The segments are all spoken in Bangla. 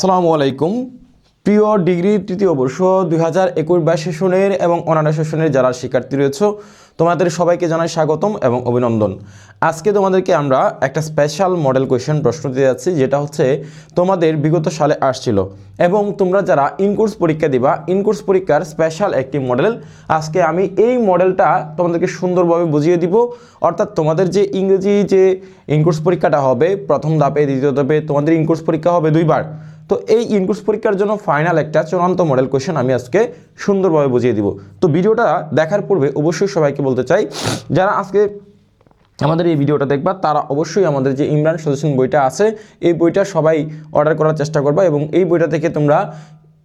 আসসালামু আলাইকুম। প্রিয় ডিগ্রি তৃতীয় বর্ষ দুই হাজার একুশ বাইশ সেশনের এবং অন্যান্য সেশনের যারা শিক্ষার্থী রয়েছে, তোমাদের সবাইকে জানাই স্বাগতম এবং অভিনন্দন। আজকে তোমাদেরকে আমরা একটা স্পেশাল মডেল কোয়েশ্চেন প্রশ্ন দিতে যাচ্ছি, যেটা হচ্ছে তোমাদের বিগত সালে আসছিল এবং তোমরা যারা ইনকোর্স পরীক্ষা দিবা ইনকোর্স পরীক্ষার স্পেশাল একটি মডেল আজকে আমি এই মডেলটা তোমাদেরকে সুন্দরভাবে বুঝিয়ে দিব। অর্থাৎ তোমাদের যে ইংরেজি যে ইনকোর্স পরীক্ষাটা হবে, প্রথম ধাপে, দ্বিতীয় ধাপে তোমাদের ইনকোর্স পরীক্ষা হবে দুইবার। তো এই ইনকোর্স পরীক্ষার জন্য ফাইনাল একটা চূড়ান্ত মডেল কোয়েশ্চেন আমি আজকে সুন্দরভাবে বুঝিয়ে দিব। তো ভিডিওটা দেখার পূর্বে অবশ্যই সবাইকে বলতে চাই, যারা আজকে আমাদের এই ভিডিওটা দেখবা, তারা অবশ্যই আমাদের যে ইমরান সজেশন বইটা আছে, এই বইটা সবাই অর্ডার করার চেষ্টা করবা এবং এই বইটা থেকে তোমরা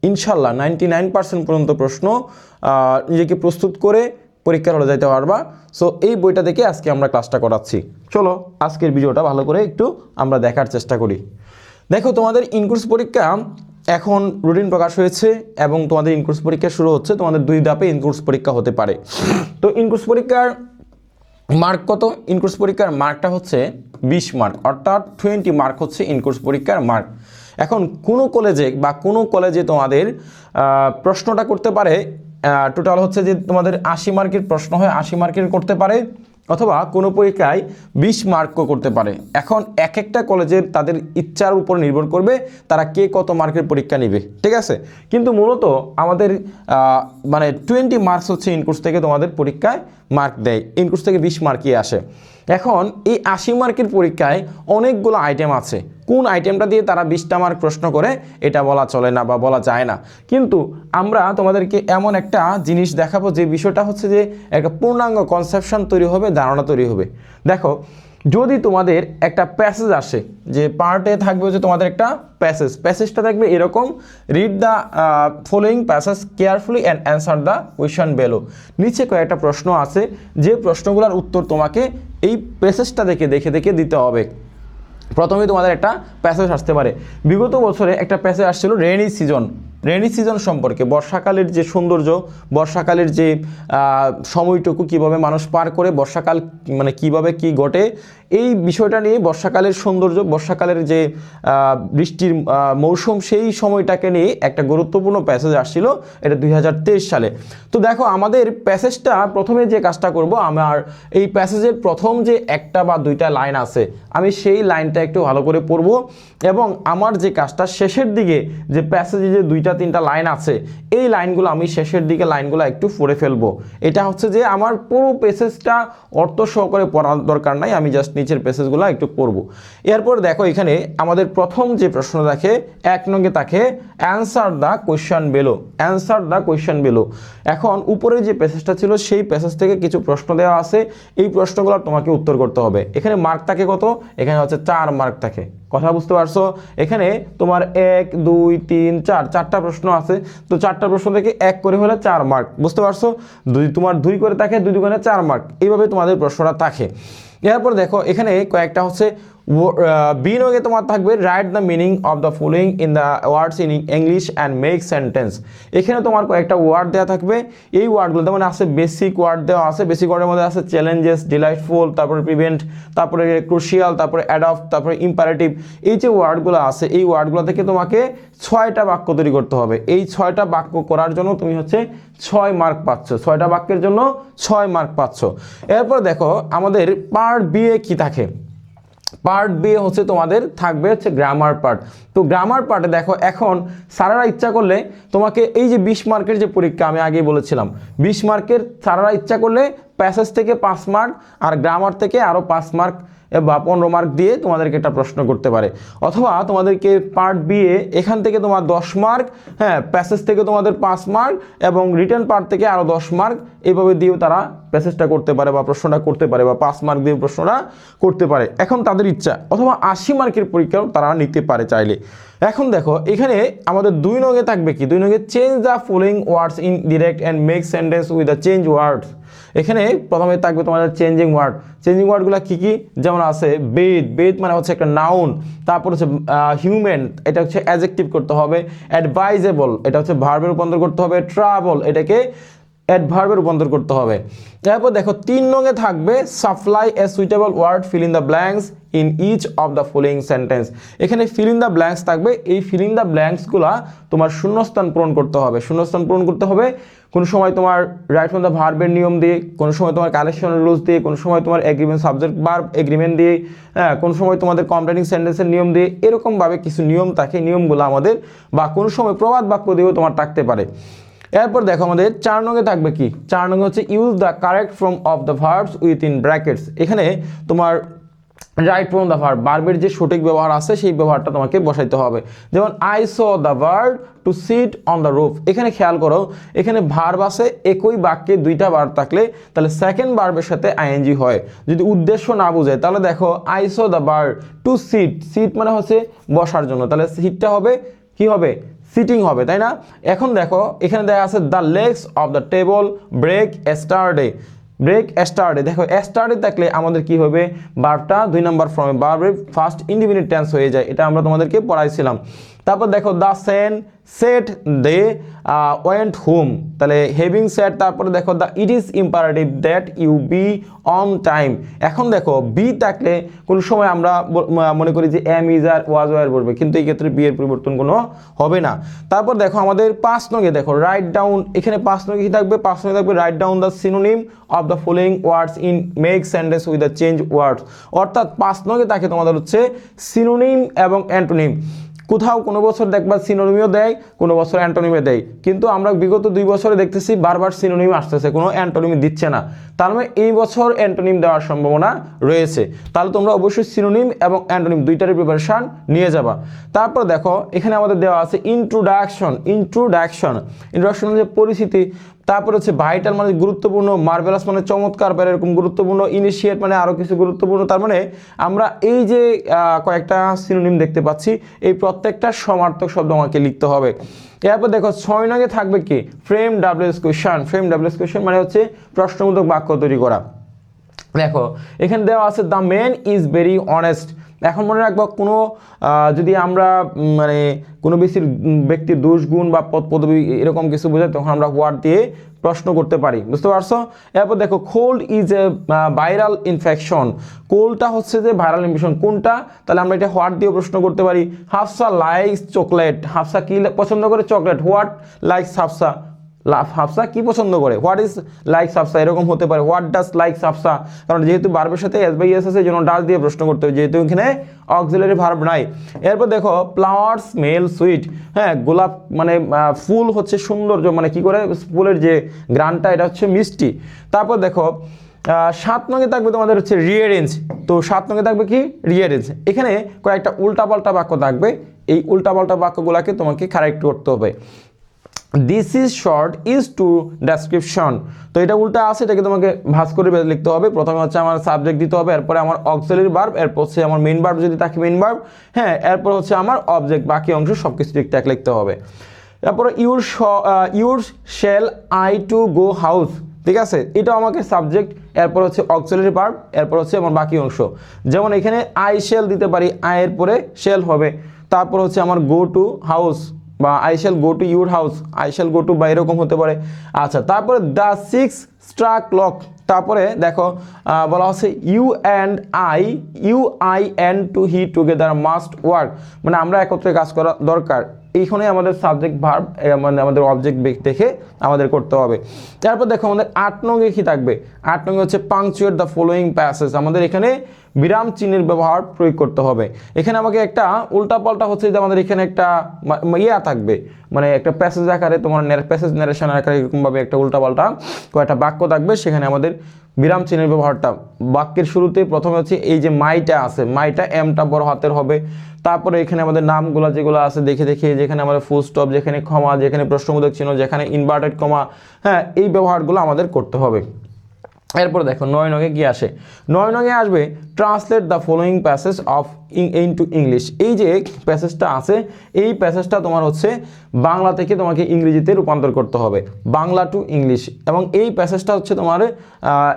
ইনশাল্লাহ নাইনটি নাইন পার্সেন্ট পর্যন্ত প্রশ্ন নিজেকে প্রস্তুত করে পরীক্ষার হলে যাইতে পারবা। সো এই বইটা দেখে আজকে আমরা ক্লাসটা করাচ্ছি। চলো, আজকের ভিডিওটা ভালো করে একটু আমরা দেখার চেষ্টা করি। দেখো, তোমাদের ইনকোর্স পরীক্ষা এখন রুটিন প্রকাশ হয়েছে এবং তোমাদের ইনকোর্স পরীক্ষা শুরু হচ্ছে। তোমাদের দুই ধাপে ইনকোর্স পরীক্ষা হতে পারে। তো ইনকোর্স পরীক্ষার মার্ক কত? ইনকোর্স পরীক্ষার মার্কটা হচ্ছে বিশ মার্ক অর্থাৎ টোয়েন্টি মার্ক হচ্ছে ইনকোর্স পরীক্ষার মার্ক এখন কোনো কলেজে বা কোনো কলেজে তোমাদের প্রশ্নটা করতে পারে টোটাল হচ্ছে যে তোমাদের আশি মার্কের প্রশ্ন হয়, আশি মার্কের করতে পারে। অথবা কোনো পরীক্ষায় বিশ মার্কও করতে পারে। এখন এক একটা কলেজের তাদের ইচ্ছার উপর নির্ভর করবে তারা কে কত মার্কের পরীক্ষা নেবে, ঠিক আছে? কিন্তু মূলত আমাদের মানে টোয়েন্টি মার্কস হচ্ছে ইনকোর্স থেকে তোমাদের পরীক্ষায় মার্ক দেয় ইনকোর্স থেকে বিশ মার্কই আসে। এখন এই আশি মার্কের পরীক্ষায় অনেকগুলো আইটেম আছে। কোন আইটেমটা দিয়ে তারা বিশটা মার্ক প্রশ্ন করে, এটা বলা চলে না বা বলা যায় না। কিন্তু আমরা তোমাদেরকে এমন একটা জিনিস দেখাবো যে বিষয়টা হচ্ছে যে একটা পূর্ণাঙ্গ কনসেপশন তৈরি হবে, ধারণা তৈরি হবে। দেখো, যদি তোমাদের একটা প্যাসেজ আসে, যে পার্টে থাকবে যে তোমাদের একটা প্যাসেজ প্যাসেজটা থাকবে এরকম read the following passage carefully and answer the question below নিচে কয়েকটা প্রশ্ন আছে, যে প্রশ্নগুলোর উত্তর তোমাকে এই প্যাসেজটা দেখে দেখে দেখে দিতে হবে। প্রথমে তোমাদের একটা প্যাসেজ আসতে পারে। বিগত বছরে একটা প্যাসেজ আসছিল রেনি সিজন রেনি সিজন সম্পর্কে, বর্ষাকালের যে সৌন্দর্য, বর্ষাকালের যে সময়টুকু কীভাবে মানুষ পার করে, বর্ষাকাল মানে কীভাবে কি ঘটে, এই বিষয়টা নিয়ে বর্ষাকালের সৌন্দর্য, বর্ষাকালের যে বৃষ্টির মৌসুম, সেই সময়টাকে নিয়ে একটা গুরুত্বপূর্ণ প্যাসেজ আসছিল, এটা দুই হাজার তেইশ সালে। তো দেখো, আমাদের প্যাসেজটা প্রথমে যে কাজটা করব, আমার এই প্যাসেজের প্রথম যে একটা বা দুইটা লাইন আছে, আমি সেই লাইনটা একটু ভালো করে পড়ব এবং আমার যে কাজটা শেষের দিকে যে প্যাসেজে যে দুইটা তিনটা লাইন আছে। এই লাইনগুলো আমি শেষের দিকে লাইনগুলো একটু পড়ে ফেলব। এটা হচ্ছে যে আমার পুরো প্যাসেজটা অর্থ সহকারে পড়ার দরকার নাই, আমি জাস্ট নিচের প্যাসেজগুলো একটু পড়ব। এরপর দেখো এখানে আমাদের প্রথম যে প্রশ্ন দেখে, এক নঙ্গে তাকে answer the question below answer the question below এখন উপরে যে প্যাসেজটা ছিল, সেই প্যাসেজ থেকে কিছু প্রশ্ন দেওয়া আছে। এই প্রশ্নগুলো তোমাকে উত্তর করতে হবে। এখানে মার্ক থাকে কত? এখানে হচ্ছে চার মার্ক থাকে। কথা বুঝতে পারছ? এখানে তোমার এক, দুই, তিন, চার, চারটা প্রশ্ন আছে। তো চারটা প্রশ্ন থেকে এক করে হলে চার মার্ক বুঝতে পারছ? দুই তোমার দুই করে থাকে, দুই দুগুণে চার মার্ক এইভাবে তোমাদের প্রশ্নটা থাকে। এরপর দেখো, এখানে কয়েকটা হচ্ছে বিনোগে তোমার থাকবে write the meaning of the following in the words in English and make sentence এখানে তোমার কয়েকটা ওয়ার্ড দেওয়া থাকবে। এই ওয়ার্ডগুলো যেমন আছে বেসিক ওয়ার্ড দেওয়া আছে। বেসিক ওয়ার্ডের মধ্যে আছে চ্যালেঞ্জেস ডিলাইটফুল তারপরে প্রিভেন্ট তারপরে ক্রুশিয়াল তারপরে অ্যাডপ্ট তারপরে ইম্পারেটিভ এই যে ওয়ার্ডগুলো আছে, এই ওয়ার্ডগুলো থেকে তোমাকে ছয়টা বাক্য তৈরি করতে হবে। এই ছয়টা বাক্য করার জন্য তুমি হচ্ছে ছয় মার্ক পাচ্ছ। ছয়টা বাক্যের জন্য ছয় মার্ক পাচ্ছ। এরপর দেখো, আমাদের পার্ট বিয়ে কি থাকে? পার্ট বি হচ্ছে তোমাদের থাকবে হচ্ছে গ্রামার পার্ট তো গ্রামার পার্টে দেখো, এখন সারারা ইচ্ছা করলে তোমাকে এই যে বিশ মার্কের যে পরীক্ষা, আমি আগেই বলেছিলাম, বিশ মার্কের সারারা ইচ্ছা করলে প্যাসেজ থেকে পাঁচ মার্ক আর গ্রামার থেকে আরও পাঁচ মার্ক বা পনেরো মার্ক দিয়ে তোমাদেরকে একটা প্রশ্ন করতে পারে। অথবা তোমাদেরকে পার্ট বি এ এখান থেকে তোমার দশ মার্ক হ্যাঁ প্যাসেজ থেকে তোমাদের পাঁচ মার্ক এবং রিটার্ন পার্ট থেকে আরও দশ মার্ক এইভাবে দিয়েও তারা প্যাসেজটা করতে পারে বা প্রশ্নটা করতে পারে বা পাঁচ মার্ক দিয়ে প্রশ্নটা করতে পারে। এখন তাদের ইচ্ছা, অথবা আশি মার্কের পরীক্ষাও তারা নিতে পারে চাইলে। এখন দেখো, এখানে আমাদের দুই নগে থাকবে কি? দুই নগে change the following words in direct and make sentence with the change words এখানে প্রথমে থাকবে তোমাদের চেঞ্জিং ওয়ার্ড চেঞ্জিং ওয়ার্ডগুলো কী কী? যেমন আছে বেদ বেদ মানে হচ্ছে একটা নাউন তারপর হচ্ছে হিউম্যান এটা হচ্ছে অ্যাজেক্টিভ করতে হবে। অ্যাডভাইজেবল এটা হচ্ছে ভার্বে রূপান্তর করতে হবে। ট্রাভেল এটাকে অ্যাডভার্বে রূপান্তর করতে হবে। তারপর দেখো, তিন নঙে থাকবে supply a suitable word fill in the blanks in each of the following sentence এখানে ফিল ইন দ্য ব্ল্যাঙ্কস থাকবে, এই ফিল ইন দ্য ব্ল্যাঙ্কসগুলো তোমার শূন্যস্থান পূরণ করতে হবে। শূন্যস্থান পূরণ করতে হবে কোনো সময় তোমার রাইট ফ্রম দ্য ভার্বের নিয়ম দিয়ে, কোনো সময় তোমার কালেকশন রুলস দিয়ে, কোনো সময় তোমার এগ্রিমেন্ট সাবজেক্ট ভার্ব এগ্রিমেন্ট দিয়ে হ্যাঁ কোনো সময় তোমাদের কমপ্লেটিং সেন্টেন্সের নিয়ম দিয়ে, এরকমভাবে কিছু নিয়ম থাকে, নিয়মগুলো আমাদের বা কোনো সময় প্রবাদ বাক্য দিয়েও তোমার থাকতে পারে। এরপর দেখো আমাদের চার নঙ্গে থাকবে কি? চার নঙ্গে হচ্ছে use the correct from of the verbs with in brackets এখানে তোমার রাইট ফ্রম দ্য ভার্ব বার্বের যে সঠিক ব্যবহার আছে সেই ব্যবহারটা তোমাকে বসাইতে হবে। যেমন I saw the bird to sit on the roof এখানে খেয়াল করো, এখানে ভার্ব আছে, একই বাক্যে দুইটা বার থাকলে তাহলে সেকেন্ড ভার্বের সাথে আইএনজি হয়। যদি উদ্দেশ্য না বোঝে, তাহলে দেখো I saw the bird to sit sit মানে হচ্ছে বসার জন্য। তাহলে সিটটা হবে, কি হবে? সিটিং হবে, তাই না? এখন দেখো, এখানে দেখা আছে the legs of the table break স্টারডে ব্রেক স্টার্টে দেখো স্টার্টে থাকলে আমাদের কি হবে? বারটা দুই নম্বর ফর্মে বার্বের ফার্স্ট ইন্ডিপেন্ডেন্ট টেন্স হয়ে যায়। এটা আমরা তোমাদেরকে পড়াইছিলাম। তারপর দেখো the sun set they went home তাহলে হেভিং সেট তারপরে দেখো the it is imperative that you be on time এখন দেখো বি থাকলে কোন সময় আমরা মনে করি যে am is are was were বলবে, কিন্তু এই ক্ষেত্রে বি এর পরিবর্তন কোনো হবে না। তারপর দেখো আমাদের পাঁচ নগে দেখো রাইট ডাউন এখানে পাঁচ নগে কি থাকবে? পাঁচ নগে থাকবে write down the synonym of the following words in make sentence with the change words অর্থাৎ পাঁচ নগে তাকে তোমাদের হচ্ছে সিনোনিম এবং অ্যান্টোনিম কোথাও কোনো বছর দেখবার সিনোনিমিও দেয়, কোনো বছর অ্যান্টোনিমে দেয়। কিন্তু আমরা বিগত দুই বছরে দেখতেছি বারবার সিনোনিম আসতেছে, কোনো অ্যান্টোনিমি দিচ্ছে না। তার মানে এই বছর অ্যান্টোনিম দেওয়ার সম্ভাবনা রয়েছে। তাহলে তোমরা অবশ্যই সিনোনিম এবং অ্যান্টোনিম দুইটারই প্রিপারেশান নিয়ে যাবা। তারপর দেখো, এখানে আমাদের দেওয়া আছে ইন্ট্রোডাকশন ইন্ট্রোডাকশন ইন্ট্রোডাকশন হচ্ছে পরিচিতি, তারপর হচ্ছে ভাইটাল মানে গুরুত্বপূর্ণ মার্ভেলাস মানে চমৎকার বা এরকম গুরুত্বপূর্ণ ইনিশিয়েট মানে আরও কিছু গুরুত্বপূর্ণ। তার মানে আমরা এই যে কয়েকটা সিনোনিম দেখতে পাচ্ছি, এই প্রত্যেকটা সমার্থক শব্দ আমাকে লিখতে হবে। এরপর দেখো ছয় নগে থাকবে কি? Frame WH question frame WH question মানে হচ্ছে প্রশ্নবোধক বাক্য তৈরি করা। দেখো, এখানে দেওয়া আছে the man is very honest এখন মনে রাখব, কোনো যদি আমরা মানে কোনো বেশির ব্যক্তির দোষ গুণ বা পদ পদবি এরকম কিছু বোঝাই, তখন আমরা হোয়াট দিয়ে প্রশ্ন করতে পারি, বুঝতে পারছ? এরপর দেখো cold is a viral infection কোল্ডটা হচ্ছে যে ভাইরাল ইনফেকশন কোনটা? তাহলে আমরা এটা হোয়াট দিয়ে প্রশ্ন করতে পারি। হাফসা লাইক চকলেট হাফসা কি পছন্দ করে? Chocolate what like Hafsa? Hafsa কি পছন্দ করে? হোয়াট ইজ লাইক সাফসা এরকম হতে পারে। হোয়াট ডাস লাইক সাফসা কারণ যেহেতু বার্বের সাথে এস বাই এস আছে জন্য ডাস দিয়ে প্রশ্ন করতে হবে। যেহেতু এখানে অক্সিলারি ভার্ব নাই। এরপর দেখো ফ্লাওয়ার স্মেল সুইট হ্যাঁ গোলাপ মানে ফুল হচ্ছে সৌন্দর্য। মানে কি করে? ফুলের যে গ্রানটা, এটা হচ্ছে মিষ্টি। তারপর দেখো সাত নঙ্গে থাকবে তোমাদের হচ্ছে রিয়ারেঞ্জ তো সাত নঙ্গে থাকবে কি? রিয়ারেঞ্জ এখানে কয়েকটা উল্টাপাল্টা বাক্য থাকবে। এই উল্টাপাল্টা বাক্যগুলোকে তোমাকে কারেক্ট করতে হবে। This is short is to description তো এটা উল্টা আছে, এটাকে তোমাকে ভাস করে লিখতে হবে। প্রথমে হচ্ছে আমার সাবজেক্ট দিতে হবে, এরপরে আমার অক্সিলারি বার্ব এরপর হচ্ছে আমার মেন বার্ব যদি থাকে মেন বার্ব হ্যাঁ এরপর হচ্ছে আমার অবজেক্ট বাকি অংশ সব কিছু ঠিকঠাক লিখতে হবে। তারপরে your your shall I to go house ঠিক আছে? এটা আমাকে সাবজেক্ট এরপর হচ্ছে অক্সিলারি পার্ট এরপর হচ্ছে আমার বাকি অংশ। যেমন এখানে আই শেল দিতে পারি আয়ের পরে শেল হবে। তারপর হচ্ছে আমার গো টু হাউস বা I shall go to your house I shall go to বা এরকম হতে পারে। আচ্ছা তারপরে দ্য সিক্স স্ট্রাক ক্লক তারপরে দেখো বলা হচ্ছে you and I you I and to he together must work মানে আমরা একত্রে কাজ করা দরকার। এইখানে আমাদের সাবজেক্ট ভার্ব মানে আমাদের অবজেক্ট দেখে আমাদের করতে হবে। তারপর দেখো আমাদের আট নঙ্গে কি থাকবে? আট নঙ্গে হচ্ছে পাংচুয়েট দ্য ফলোয়িং প্যাসেজ আমাদের এখানে বিরাম চিহ্নের ব্যবহার প্রয়োগ করতে হবে। এখানে আমাকে একটা উল্টাপাল্টা হচ্ছে যে আমাদের এখানে একটা ইয়া থাকবে। মানে একটা প্যাসেজ আকারে তোমার প্যাসেজ ন্যারেশন আকারে এরকমভাবে একটা উল্টাপাল্টা কয়েকটা বাক্য থাকবে। সেখানে আমাদের বিরাম চিহ্নের ব্যবহারটা। বাক্যের শুরুতে প্রথমে হচ্ছে এই যে মাইটা আছে, মাইটা এমটা বড় হাতের হবে। তারপরে এখানে আমাদের নামগুলো যেগুলো আছে, দেখে দেখে যেখানে আমাদের ফুল স্টপ যেখানে ক্ষমা, যেখানে প্রশ্নবোধক চিহ্ন, যেখানে ইনভার্টেড ক্ষমা হ্যাঁ এই ব্যবহারগুলো আমাদের করতে হবে। এরপরে দেখো নয় নগে কি আসে? নয় নগে আসবে translate the following passage of into English এই যে প্যাসেজটা আছে, এই প্যাসেজটা তোমার হচ্ছে বাংলা থেকে তোমাকে ইংরেজিতে রূপান্তর করতে হবে। বাংলা টু ইংলিশ এবং এই প্যাসেজটা হচ্ছে তোমার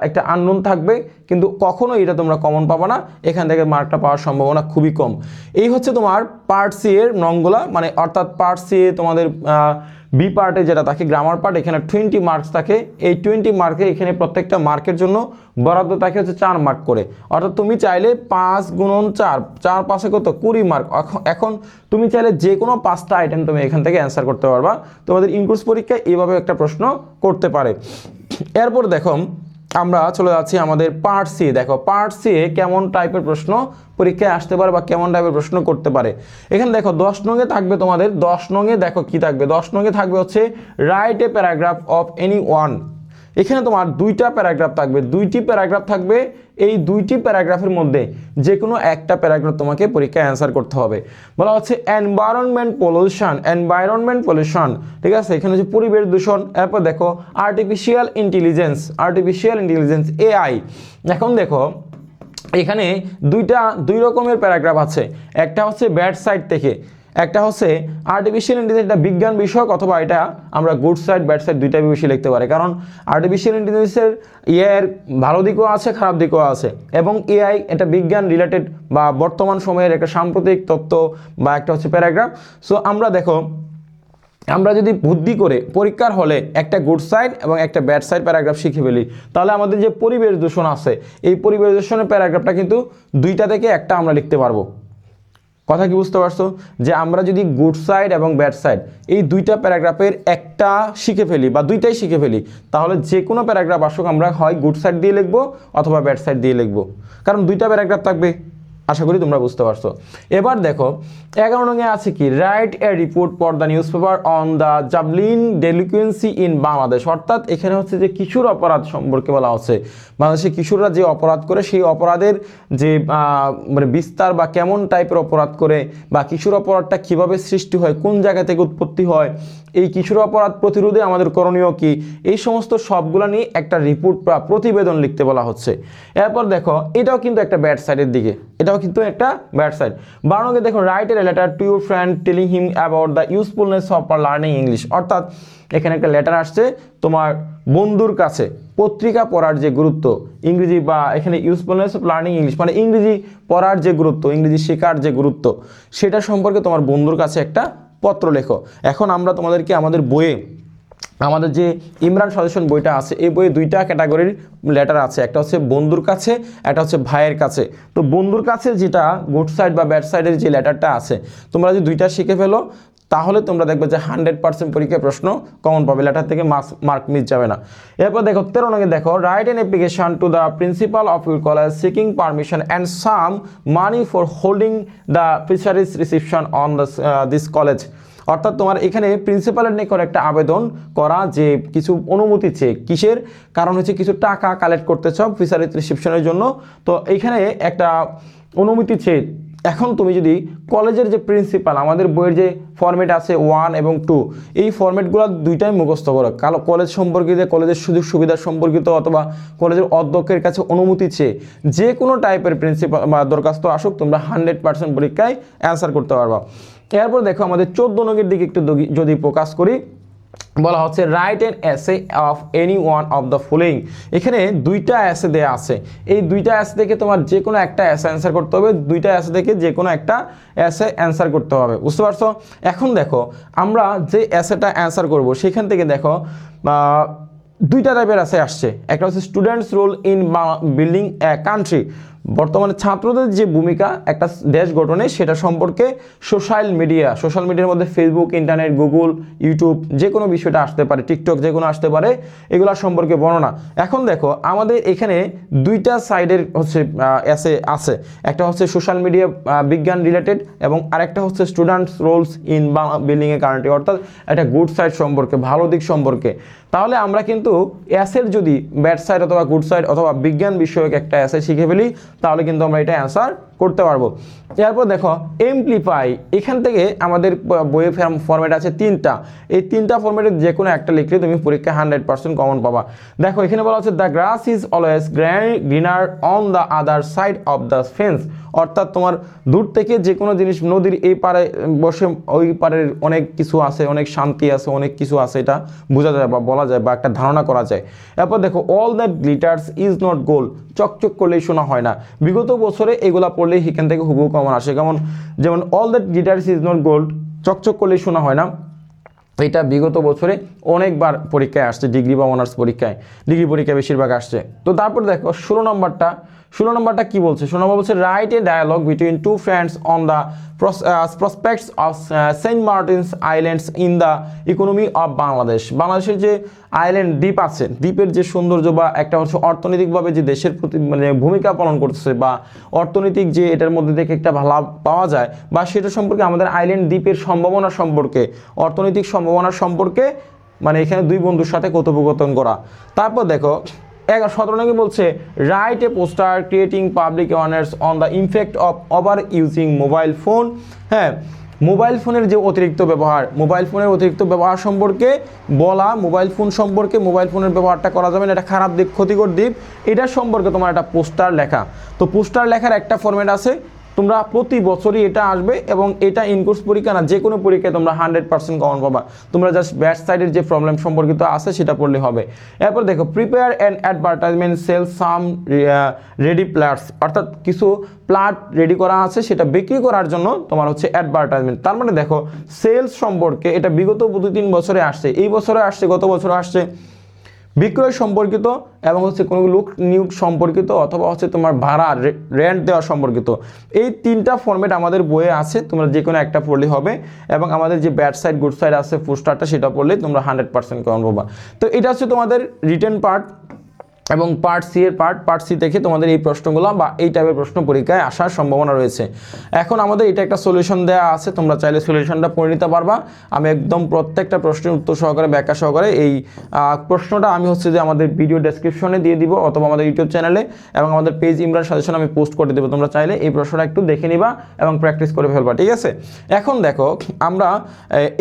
একটা আননোন থাকবে, কিন্তু কখনো এটা তোমরা কমন পাবে না। এখান থেকে মার্কটা পাওয়ার সম্ভাবনা খুবই কম। এই হচ্ছে তোমার পার্ট সি এর নঙ্গলা মানে অর্থাৎ পার্ট সি এ তোমাদের বি পার্টে যেটা থাকে গ্রামার পার্ট এখানে টোয়েন্টি মার্কস থাকে। এই টোয়েন্টি মার্কে এখানে প্রত্যেকটা মার্কের জন্য বরাদ্দ থাকে হচ্ছে চার মার্ক করে। অর্থাৎ তুমি চাইলে পাঁচ গুণন চার চার পাশে কত? কুড়ি মার্ক এখন তুমি চাইলে যে কোনো পাঁচটা আইটেম তুমি এখান থেকে অ্যান্সার করতে পারবা। তোমাদের ইনকোর্স পরীক্ষায় এইভাবে একটা প্রশ্ন করতে পারে। এরপর দেখো আমরা চলে যাচ্ছি আমাদের পার্ট সি দেখো পার্ট সি এ কেমন টাইপের প্রশ্ন পরীক্ষায় আসতে পারে বা কেমন টাইপের প্রশ্ন করতে পারে। এখানে দেখো, দশ নঙে থাকবে তোমাদের, দশ নঙে দেখো কি থাকবে। দশ নঙে থাকবে হচ্ছে write a paragraph of any one এখানে তোমার দুইটা প্যারাগ্রাফ থাকবে, দুইটি প্যারাগ্রাফ থাকবে, এই দুইটি প্যারাগ্রাফের মধ্যে যে কোনো একটা প্যারাগ্রাফ তোমাকে পরীক্ষায় অ্যান্সার করতে হবে। বলা হচ্ছে এনভায়রনমেন্ট পলিউশন এনভায়রনমেন্ট পলিউশন ঠিক আছে? এখানে হচ্ছে পরিবেশ দূষণ, এরপর দেখো artificial intelligence artificial intelligence AI এখন দেখো, এখানে দুইটা, দুই রকমের প্যারাগ্রাফ আছে। একটা হচ্ছে ব্যাড সাইড থেকে একটা হচ্ছে আর্টিফিশিয়াল ইন্টেলিজেন্স এটা বিজ্ঞান বিষয়ক অথবা এটা আমরা গুড সাইড ব্যাড সাইড দুইটা বেশি লিখতে পারি। কারণ আর্টিফিশিয়াল ইন্টেলিজেন্সের এর ভালো দিকও আছে, খারাপ দিকও আছে এবং এআই এটা বিজ্ঞান রিলেটেড বা বর্তমান সময়ের একটা সাম্প্রতিক তত্ত্ব বা একটা হচ্ছে প্যারাগ্রাফ সো আমরা দেখো, আমরা যদি বুদ্ধি করে পরীক্ষার হলে একটা গুড সাইড এবং একটা ব্যাড সাইড প্যারাগ্রাফ শিখে ফেলি, তাহলে আমাদের যে পরিবেশ দূষণ আছে, এই পরিবেশ দূষণের প্যারাগ্রাফটা কিন্তু দুইটা থেকে একটা আমরা লিখতে পারব। কথা কি বুঝতে পারছ? যে আমরা যদি গুড সাইড এবং ব্যাড সাইড এই দুইটা প্যারাগ্রাফের একটা শিখে ফেলি বা দুইটাই শিখে ফেলি, তাহলে যে কোনো প্যারাগ্রাফ আসুক, আমরা হয় গুড সাইড দিয়ে লিখব অথবা ব্যাড সাইড দিয়ে লিখব। কারণ দুইটা প্যারাগ্রাফ থাকবে। আশা করি তোমরা বুঝতে পারছ। এবার দেখো, এগারো নঙ্গে আছে কি? Write a report for the newspaper on the juvenile delinquency in Bangladesh অর্থাৎ এখানে হচ্ছে যে কিশোর অপরাধ সম্পর্কে বলা হচ্ছে। বাংলাদেশে কিশোররা যে অপরাধ করে, সেই অপরাধের যে মানে বিস্তার বা কেমন টাইপের অপরাধ করে বা কিশোর অপরাধটা কীভাবে সৃষ্টি হয়, কোন জায়গা থেকে উৎপত্তি হয়, এই কিশোর অপরাধ প্রতিরোধে আমাদের করণীয় কি? এই সমস্ত সবগুলো নিয়ে একটা রিপোর্ট বা প্রতিবেদন লিখতে বলা হচ্ছে। এরপর দেখো, এটাও কিন্তু একটা ব্যাড সাইডের দিকে। এটাও কিন্তু একটা ব্যাড সাইড বারোকে দেখো write a letter to your friend telling him about the usefulness of learning English অর্থাৎ এখানে একটা লেটার আসছে, তোমার বন্ধুর কাছে পত্রিকা পড়ার যে গুরুত্ব, ইংরেজি বা এখানে ইউজফুলনেস অফ লার্নিং ইংলিশ মানে ইংরেজি পড়ার যে গুরুত্ব, ইংরেজি শেখার যে গুরুত্ব, সেটা সম্পর্কে তোমার বন্ধুর কাছে একটা পত্র লেখো। এখন আমরা তোমাদেরকে আমাদের বইয়ে আমাদের যে ইমরান সাজেশন বইটা আছে, এই বইয়ে দুইটা ক্যাটাগরির লেটার আছে। একটা হচ্ছে বন্ধুর কাছে, একটা হচ্ছে ভাইয়ের কাছে। তো বন্ধুর কাছে যেটা গুড সাইড বা ব্যাড সাইডের যে লেটারটা আছে, তোমরা যদি দুইটা শিখে ফেলো, তাহলে তোমরা দেখবে যে হান্ড্রেড পার্সেন্ট পরীক্ষায় প্রশ্ন কমন পাবে। লেটার থেকে মার্কস মার্ক মিস যাবে না। এরপর দেখো, তেরো নঙ্গে দেখো write an application to the principal of your college seeking permission and some money for holding the freshers reception on the this college অর্থাৎ তোমার এখানে প্রিন্সিপালের নিকট একটা আবেদন করা যে কিছু অনুমতি চেয়ে কিসের? কারণ হচ্ছে কিছু টাকা কালেক্ট করতে চাও ফিশারিজ রিসিপশনের জন্য। তো এইখানে একটা অনুমতি চেয়ে এখন তুমি যদি কলেজের যে প্রিন্সিপাল আমাদের বইয়ের যে ফর্মেট আছে ওয়ান এবং টু এই ফর্মেটগুলো দুইটাই মুখস্থ করো। কালো কলেজ সম্পর্কিত কলেজের সুযোগ সুবিধা সম্পর্কিত অথবা কলেজের অধ্যক্ষের কাছে অনুমতি চেয়ে যে কোনো টাইপের প্রিন্সিপাল বা দরখাস্ত আসুক, তোমরা হান্ড্রেড পার্সেন্ট পরীক্ষায় অ্যান্সার করতে পারবা। এরপর দেখো আমাদের চোদ্দ নগের দিকে একটু যদি প্রকাশ করি, বলা হচ্ছে write an essay of any one of the following এখানে দুইটা অ্যাসে দেওয়া আছে। এই দুইটা অ্যাসে থেকে তোমার যে কোনো একটা অ্যাসে অ্যান্সার করতে হবে, দুইটা অ্যাসে থেকে যে কোনো একটা অ্যাসে অ্যান্সার করতে হবে। বুঝতে পারছ? এখন দেখো, আমরা যে অ্যাসেটা অ্যান্সার করব, সেখান থেকে দেখো দুইটা টাইপের আছে আসছে। একটা হচ্ছে students role in building a country বর্তমানে ছাত্রদের যে ভূমিকা, একটা দেশ গঠনে সেটা সম্পর্কে সোশ্যাল মিডিয়া, সোশ্যাল মিডিয়ার মধ্যে ফেসবুক ইন্টারনেট গুগল ইউটিউব যে কোনো বিষয়টা আসতে পারে টিকটক যে কোনো আসতে পারে, এগুলো সম্পর্কে বর্ণনা। এখন দেখো, আমাদের এখানে দুইটা সাইডের হচ্ছে এসে আছে একটা হচ্ছে সোশ্যাল মিডিয়া বিজ্ঞান রিলেটেড এবং আরেকটা হচ্ছে students roles in building a country অর্থাৎ একটা গুড সাইড সম্পর্কে, ভালো দিক সম্পর্কে। তাহলে আমরা কিন্তু অ্যাসের যদি ব্যাড সাইড অথবা গুড সাইড অথবা বিজ্ঞান বিষয়ক একটা অ্যাসে শিখে ফেলি তাহলে কিন্তু আমরা এটা অ্যান্সার করতে পারব। এরপর দেখো এমপ্লিফাই এখান থেকে আমাদের বইয়ের ফর্মেট আছে তিনটা। এই তিনটা ফর্মেটে যে কোনো একটা লিখলে তুমি পরীক্ষায় হান্ড্রেড পার্সেন্ট কমন পাবা। দেখো, এখানে বলা হচ্ছে the grass is always grand greener on the other side of the fence অর্থাৎ তোমার দূর থেকে যে কোনো জিনিস নদীর এই পারে বসে, ওই পারের অনেক কিছু আছে, অনেক শান্তি আছে, অনেক কিছু আছে, এটা বোঝা যায় বা বলা যায় বা একটা ধারণা করা যায়। এরপর দেখো all that glitters is not gold চকচক করলেই শোনা হয় না। বিগত বছরে এগুলা পড়লে এখান থেকে হুবহু কমন আসে। কেমন যেমন all that glitters is not gold চকচক করলে শোনা হয় না। এটা বিগত বছরে অনেকবার পরীক্ষায় আসছে, ডিগ্রি বা অনার্স পরীক্ষায়। ডিগ্রি পরীক্ষায় বেশিরভাগ আসছে। তো তারপর দেখো, ষোলো নম্বরটা ষোলো নম্বরটা কি বলছে? ষোলো নম্বর বলছে write a dialogue between two friends on the prospects of Saint Martin's islands in the economy of Bangladesh বাংলাদেশের যে আইল্যান্ড দ্বীপ আছে, দ্বীপের যে সৌন্দর্য বা একটা হচ্ছে অর্থনৈতিকভাবে যে দেশের প্রতি মানে ভূমিকা পালন করতেছে বা অর্থনৈতিক যে এটার মধ্যে থেকে একটা লাভ পাওয়া যায় বা সেটা সম্পর্কে আমাদের আইল্যান্ড দ্বীপের সম্ভাবনা সম্পর্কে, অর্থনৈতিক সম্ভাবনা সম্পর্কে মানে এখানে দুই বন্ধুর সাথে কথোপকথন করা। তারপর দেখো সতেরো নাকি বলছে write a poster creating public honours on the effect of over using mobile phone হ্যাঁ মোবাইল ফোনের যে অতিরিক্ত ব্যবহার মোবাইল ফোনের অতিরিক্ত ব্যবহার সম্পর্কে বলা মোবাইল ফোন সম্পর্কে মোবাইল ফোনের ব্যবহারটা করা যাবে না, এটা খারাপ দিক, ক্ষতিকর দিক। এটার সম্পর্কে তোমার একটা পোস্টার লেখা। তো পোস্টার লেখার একটা ফরম্যাট আছে তোমরা প্রতি বছরই এটা আসবে এবং এটা ইনকোর্স পরীক্ষা না, যে কোনো পরীক্ষায় তোমরা হান্ড্রেড পার্সেন্ট কমন পাবা। তোমরা জাস্ট ব্যাট সাইডের যে প্রবলেম সম্পর্কিত আছে সেটা পড়লে হবে। এরপর দেখো prepare an advertisement sell some ready plots অর্থাৎ কিছু প্লাট রেডি করা আছে, সেটা বিক্রি করার জন্য তোমার হচ্ছে অ্যাডভার্টাইজমেন্ট তার মানে দেখো সেলস সম্পর্কে এটা বিগত দু তিন বছরে আসছে। এই বছরে আসছে, গত বছরে আসছে। বিক্রয় সম্পর্কিত এবং হচ্ছে কোনো লোক নিয়োগ সম্পর্কিত অথবা হচ্ছে তোমার ভাড়া রেন্ট দেওয়া সম্পর্কিত। এই তিনটা ফর্মেট আমাদের বইয়ে আছে, তোমরা যে কোনো একটা পড়লে হবে এবং আমাদের যে ব্যাড সাইড গুড সাইড আছে ফুস্টারটা সেটা পড়লে তোমরা হান্ড্রেড পার্সেন্ট কম পাবা। তো এটা হচ্ছে তোমাদের রিটার্ন পার্ট এবং পার্ট সি এর পার্ট পার্ট সি থেকে তোমাদের এই প্রশ্নগুলো বা এই টাইপের প্রশ্ন পরীক্ষায় আসার সম্ভাবনা রয়েছে। এখন আমাদের এটা একটা সলিউশন দেওয়া আছে, তোমরা চাইলে সলিউশনটা পড়ে নিতে পারবা। আমি একদম প্রত্যেকটা প্রশ্নের উত্তর সহকারে, ব্যাখ্যা সহকারে এই প্রশ্নটা আমি হচ্ছে যে আমাদের ভিডিও ডেসক্রিপশনে দিয়ে দিব অথবা আমাদের ইউটিউব চ্যানেলে এবং আমাদের পেজ ইমরান সাজেশন আমি পোস্ট করে দেবো। তোমরা চাইলে এই প্রশ্নটা একটু দেখে নিবা এবং প্র্যাকটিস করে ফেলবা, ঠিক আছে? এখন দেখো, আমরা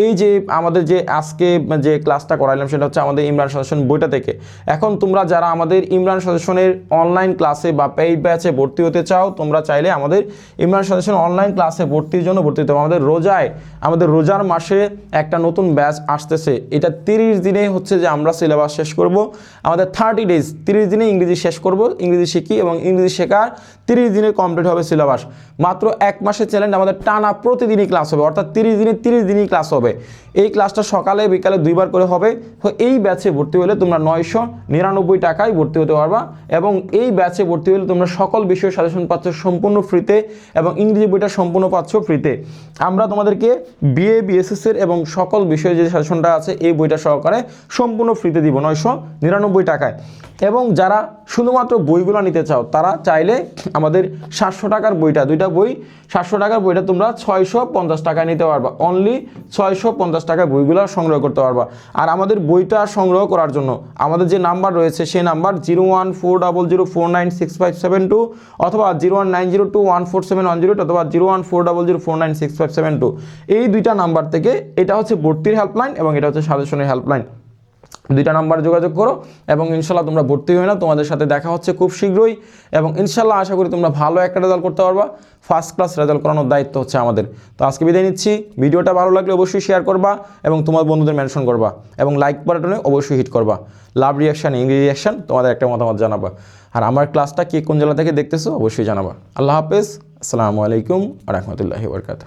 এই যে আমাদের যে আজকে যে ক্লাসটা করাইলাম, সেটা হচ্ছে আমাদের ইমরান সাজেশন বইটা থেকে। এখন তোমরা যারা আমাদের ইমরান সাজেশনের অনলাইন ক্লাসে বা পেইড ব্যাচে ভর্তি হতে চাও, তোমরা চাইলে আমাদের ইমরান সাজেশন অনলাইন ক্লাসে ভর্তির জন্য ভর্তি হতে আমাদের রোজায়, আমাদের রোজার মাসে একটা নতুন ব্যাচ আসতেছে। এটা তিরিশ দিনে হচ্ছে যে আমরা সিলেবাস শেষ করব। আমাদের থার্টি ডেজ তিরিশ দিনে ইংরেজি শেষ করব। ইংরেজি শিখি এবং ইংরেজি শেখার তিরিশ দিনে কমপ্লিট হবে সিলেবাস মাত্র এক মাসের চ্যালেঞ্জ আমাদের টানা প্রতিদিনই ক্লাস হবে। অর্থাৎ তিরিশ দিনে তিরিশ দিনই ক্লাস হবে। এই ক্লাসটা সকালে, বিকালে দুইবার করে হবে। এই ব্যাচে ভর্তি হলে তোমরা নয়শো নিরানব্বই টাকায় হতে পারবা এবং এই ব্যাচে ভর্তি হলে তোমরা সকল বিষয় সাজেশন পাচ্ছ সম্পূর্ণ ফ্রিতে এবং ইংরেজি বইটা সম্পূর্ণ পাচ্ছ ফ্রিতে আমরা তোমাদেরকে বিএ বিএসএস এর এবং সকল বিষয়ে যে সাজেশনটা আছে এই বইটা সহকারে সম্পূর্ণ ফ্রিতে দিব নয়শো নিরানব্বই টাকায়। এবং যারা শুধুমাত্র বইগুলো নিতে চাও, তারা চাইলে আমাদের সাতশো টাকার বইটা, দুইটা বই, সাতশো টাকার বইটা তোমরা ছয়শো পঞ্চাশ টাকায় নিতে পারবা। অনলি ছয়শো পঞ্চাশ টাকায় বইগুলো সংগ্রহ করতে পারবা। আর আমাদের বইটা সংগ্রহ করার জন্য আমাদের যে নাম্বার রয়েছে, সেই number zero one four double zero four nine six five seven two অথবা zero one nine zero two one four seven one zero অথবা zero one four double zero four nine six five seven two এই দুইটা নাম্বার থেকে এটা হচ্ছে ভর্তির হেল্পলাইন এবং এটা হচ্ছে সাজেশনের হেল্পলাইন দুইটা নাম্বার যোগাযোগ করো এবং ইনশাল্লাহ তোমরা ভর্তি হয়ে না তোমাদের সাথে দেখা হচ্ছে খুব শীঘ্রই এবং ইনশাল্লাহ আশা করি তোমরা ভালো একটা রেজাল্ট করতে পারবা। ফার্স্ট ক্লাস রেজাল্ট করানোর দায়িত্ব হচ্ছে আমাদের। তো আজকে বিদায় নিচ্ছি। ভিডিওটা ভালো লাগলে অবশ্যই শেয়ার করবা এবং তোমার বন্ধুদের মেনশন করবা এবং লাইক বাটনে অবশ্যই হিট করবা। লাভ রিয়াকশান ইংরেজি রিয়াকশান তোমাদের একটা মতামত জানাবা। আর আমার ক্লাসটা কে কোন জেলা থেকে দেখতেছো অবশ্যই জানাবা। আল্লাহ হাফেজ। আসসালামু আলাইকুম রহমতুল্লাহি বরকাত